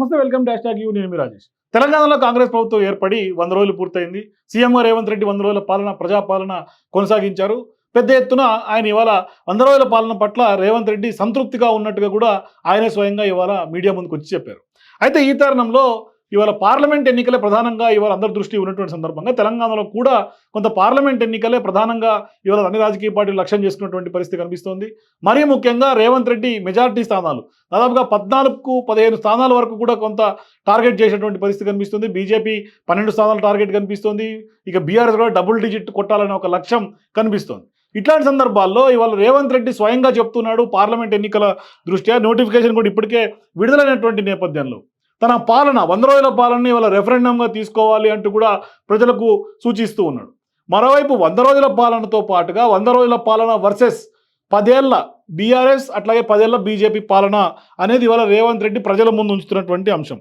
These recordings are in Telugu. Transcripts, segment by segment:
నమస్తే వెల్కమ్ డాష్ ట్యాగ్ యూ. నేను రాజేష్. తెలంగాణలో కాంగ్రెస్ ప్రభుత్వం ఏర్పడి వంద రోజులు పూర్తయింది. సీఎం రేవంత్ రెడ్డి వంద రోజుల పాలన ప్రజాపాలన కొనసాగించారు. పెద్ద ఎత్తున ఆయన ఇవాళ వంద రోజుల పాలన పట్ల రేవంత్ రెడ్డి సంతృప్తిగా ఉన్నట్టుగా కూడా ఆయనే స్వయంగా ఇవాళ మీడియా ముందుకు వచ్చి చెప్పారు. అయితే ఈ తరుణంలో ఇవాళ పార్లమెంట్ ఎన్నికలే ప్రధానంగా ఇవాళ అందరి దృష్టి ఉన్నటువంటి సందర్భంగా తెలంగాణలో కూడా కొంత పార్లమెంట్ ఎన్నికలే ప్రధానంగా ఇవాళ అన్ని రాజకీయ పార్టీలు లక్ష్యం చేసుకున్నటువంటి పరిస్థితి కనిపిస్తోంది. మరీ ముఖ్యంగా రేవంత్ రెడ్డి మెజారిటీ స్థానాలు. దాదాపుగా పద్నాలుగు పదిహేను స్థానాల వరకు కూడా కొంత టార్గెట్ చేసేటువంటి పరిస్థితి కనిపిస్తుంది. బీజేపీ పన్నెండు స్థానాల టార్గెట్ కనిపిస్తోంది. ఇక బీఆర్ఎస్ కూడా డబుల్ డిజిట్ కొట్టాలనే ఒక లక్ష్యం కనిపిస్తోంది. ఇట్లాంటి సందర్భాల్లో ఇవాళ రేవంత్ రెడ్డి స్వయంగా చెప్తున్నాడు పార్లమెంట్ ఎన్నికల దృష్ట్యా. నోటిఫికేషన్ కూడా ఇప్పటికే విడుదలైనటువంటి నేపథ్యంలో. తన పాలన వంద రోజుల పాలనని ఇవాళ రెఫరెండంగా తీసుకోవాలి అంటూ కూడా ప్రజలకు సూచిస్తూ ఉన్నాడు. మరోవైపు వంద రోజుల పాలనతో పాటుగా వంద రోజుల పాలన వర్సెస్ పదేళ్ళ బీఆర్ఎస్ అట్లాగే పదేళ్ళ బీజేపీ పాలన అనేది ఇవాళ రేవంత్ రెడ్డి ప్రజల ముందు ఉంచుతున్నటువంటి అంశం.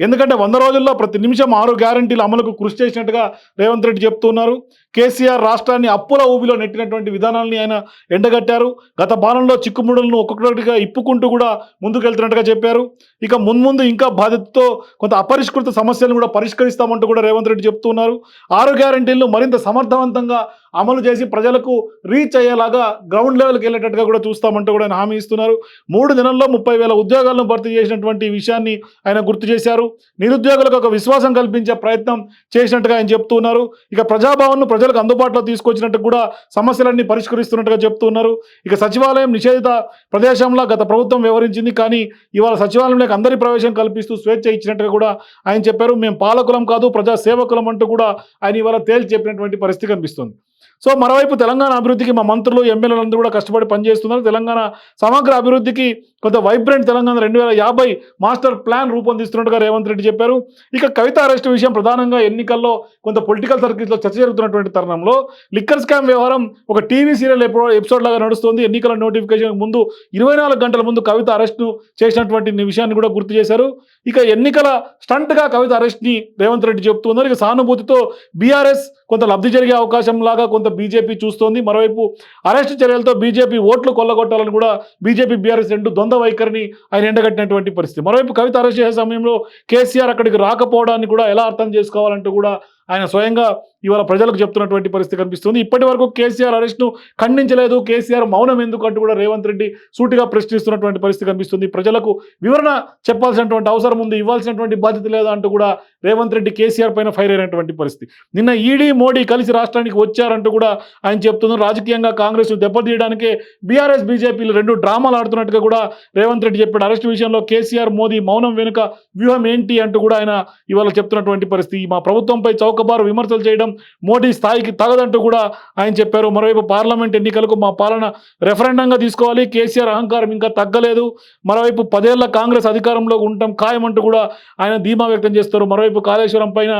ఎందుకంటే వంద రోజుల్లో ప్రతి నిమిషం ఆరు గ్యారంటీలు అమలుకు కృషి చేసినట్టుగా రేవంత్ రెడ్డి చెప్తున్నారు కేసీఆర్ రాష్ట్రాన్ని అప్పుల ఊబిలో నెట్టినటువంటి విధానాల్ని ఆయన ఎండగట్టారు. గత పాలనలో చిక్కుముడులను ఒక్కొక్కటిగా ఇప్పుకుంటూ కూడా ముందుకెళ్తున్నట్టుగా చెప్పారు. ఇక మున్ముందు ఇంకా బాధ్యతతో కొంత అపరిష్కృత సమస్యలను కూడా పరిష్కరిస్తామంటూ కూడా రేవంత్ రెడ్డి చెప్తున్నారు ఆరు గ్యారంటీలను మరింత సమర్థవంతంగా అమలు చేసి ప్రజలకు రీచ్ అయ్యేలాగా గ్రౌండ్ లెవెల్కి వెళ్ళేటట్టుగా కూడా చూస్తామంటూ కూడా ఆయన హామీ ఇస్తున్నారు. మూడు దినాల్లో ముప్పై వేల ఉద్యోగాలను భర్తీ చేసినటువంటి విషయాన్ని ఆయన గుర్తు చేశారు. నిరుద్యోగులకు ఒక విశ్వాసం కల్పించే ప్రయత్నం చేసినట్టుగా ఆయన చెప్తున్నారు ఇక ప్రజాభవన్ను ప్రజలకు అందుబాటులో తీసుకొచ్చినట్టు కూడా సమస్యలన్నీ పరిష్కరిస్తున్నట్టుగా చెప్తున్నారు ఇక సచివాలయం నిషేధిత ప్రదేశంలో గత ప్రభుత్వం వ్యవహరించింది. కానీ ఇవాళ సచివాలయంలోకి అందరి ప్రవేశం కల్పిస్తూ స్వేచ్ఛ ఇచ్చినట్టుగా కూడా ఆయన చెప్పారు. మేము పాలకులం కాదు ప్రజా సేవకులం అంటూ కూడా ఆయన ఇవాళ తేల్చి చెప్పినటువంటి పరిస్థితి కనిపిస్తుంది. సో మరోవైపు తెలంగాణ అభివృద్ధికి మా మంత్రులు ఎమ్మెల్యేలందరూ కూడా కష్టపడి పనిచేస్తున్నారు. తెలంగాణ సమగ్ర అభివృద్ధికి కొంత వైబ్రెంట్ తెలంగాణ రెండు వేల యాభై మాస్టర్ ప్లాన్ రూపొందిస్తున్నట్టుగా రేవంత్ రెడ్డి చెప్పారు. ఇక కవిత అరెస్ట్ విషయం ప్రధానంగా ఎన్నికల్లో కొంత పొలిటికల్ సర్కిల్స్లో చర్చ జరుగుతున్నటువంటి తరుణంలో లిక్కర్ స్కామ్ వ్యవహారం ఒక టీవీ సీరియల్ ఎపిసోడ్ లాగా నడుస్తుంది. ఎన్నికల నోటిఫికేషన్ ముందు ఇరవై నాలుగు గంటల ముందు కవిత అరెస్ట్ను చేసినటువంటి విషయాన్ని కూడా గుర్తు చేశారు. ఇక ఎన్నికల స్టంట్గా కవిత అరెస్ట్ని రేవంత్ రెడ్డి చెప్తున్నారు. ఇక సానుభూతితో బీఆర్ఎస్ కొంత లబ్ధి జరిగే అవకాశం లాగా కొంత బీజేపీ చూస్తోంది. మరోవైపు అరెస్ట్ చర్యలతో బీజేపీ ఓట్లు కొల్లగొట్టాలని కూడా బీజేపీ బీఆర్ఎస్ రెండు ద్వంద్వ వైఖరిని ఆయన ఎండగట్టినటువంటి పరిస్థితి. మరోవైపు కవిత అరెస్ట్ చేసే సమయంలో కేసీఆర్ అక్కడికి రాకపోవడాన్ని కూడా ఎలా అర్థం చేసుకోవాలంటూ కూడా ఆయన స్వయంగా ఇవాళ ప్రజలకు చెప్తున్నటువంటి పరిస్థితి కనిపిస్తుంది. ఇప్పటి వరకు కేసీఆర్ అరెస్ట్ను ఖండించలేదు. కేసీఆర్ మౌనం ఎందుకు అంటూ కూడా రేవంత్ రెడ్డి సూటిగా ప్రశ్నిస్తున్నటువంటి పరిస్థితి కనిపిస్తుంది. ప్రజలకు వివరణ చెప్పాల్సినటువంటి అవసరం ఉంది ఇవ్వాల్సినటువంటి బాధ్యత లేదా అంటూ కూడా రేవంత్ రెడ్డి కేసీఆర్ పైన ఫైర్ అయినటువంటి పరిస్థితి. నిన్న ఈడీ మోడీ కలిసి రాష్ట్రానికి వచ్చారంటూ కూడా ఆయన చెప్తున్నారు. రాజకీయంగా కాంగ్రెస్ దెబ్బతీయడానికే బీఆర్ఎస్ బీజేపీలు రెండు డ్రామాలు ఆడుతున్నట్టుగా కూడా రేవంత్ రెడ్డి చెప్పాడు. అరెస్ట్ విషయంలో కేసీఆర్ మోదీ మౌనం వెనుక వ్యూహం ఏంటి అంటూ కూడా ఆయన ఇవాళ చెప్తున్నటువంటి పరిస్థితి. మా ప్రభుత్వంపై చౌకబారు విమర్శలు చేయడం మోడీ స్థాయికి తగదంటూ కూడా ఆయన చెప్పారు. మరోవైపు పార్లమెంట్ ఎన్నికలకు మా పాలన రెఫరెండంగా తీసుకోవాలి. కేసీఆర్ అహంకారం ఇంకా తగ్గలేదు. మరోవైపు పదేళ్ళ కాంగ్రెస్ అధికారంలో ఉండటం ఖాయమంటూ కూడా ఆయన ధీమా వ్యక్తం చేస్తారు. మరోవైపు కాళేశ్వరం పైన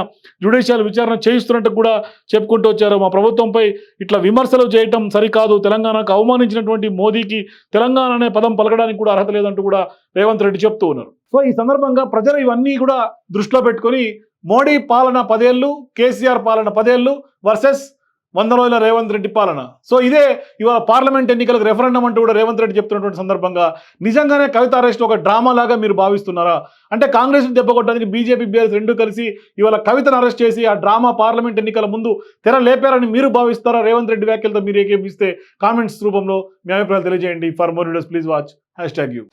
జ్యుడిషియల్ విచారణ చేయిస్తున్నట్టు కూడా చెప్పుకుంటూ వచ్చారు. మా ప్రభుత్వంపై ఇట్లా విమర్శలు చేయటం సరికాదు. తెలంగాణకు అవమానించినటువంటి మోదీకి తెలంగాణ అనే పదం పలకడానికి కూడా అర్హత లేదంటూ కూడా రేవంత్ రెడ్డి చెప్తూ ఉన్నారు. సో ఈ సందర్భంగా ప్రజలు ఇవన్నీ కూడా దృష్టిలో పెట్టుకొని మోడీ పాలన పదేళ్ళు కేసీఆర్ పాలన పదేళ్ళు వర్సెస్ వంద రోజుల రేవంత్ రెడ్డి పాలన. సో ఇదే ఇవాళ పార్లమెంట్ ఎన్నికలకు రెఫరెండం అంటూ కూడా రేవంత్ రెడ్డి చెప్తున్నటువంటి సందర్భంగా నిజంగానే కవిత అరెస్ట్ ఒక డ్రామా లాగా మీరు భావిస్తున్నారా? అంటే కాంగ్రెస్ దెబ్బకొట్టడానికి బీజేపీ బీఆర్ఎస్ రెండు కలిసి ఇవాళ కవితను అరెస్ట్ చేసి ఆ డ్రామా పార్లమెంట్ ఎన్నికల ముందు తెర లేపారని మీరు భావిస్తారా రేవంత్ రెడ్డి వ్యాఖ్యలతో మీరు ఏకేపిస్తే కామెంట్స్ రూపంలో మీ అభిప్రాయాలు తెలియజేయండి. For more videos please watch. Hashtag you.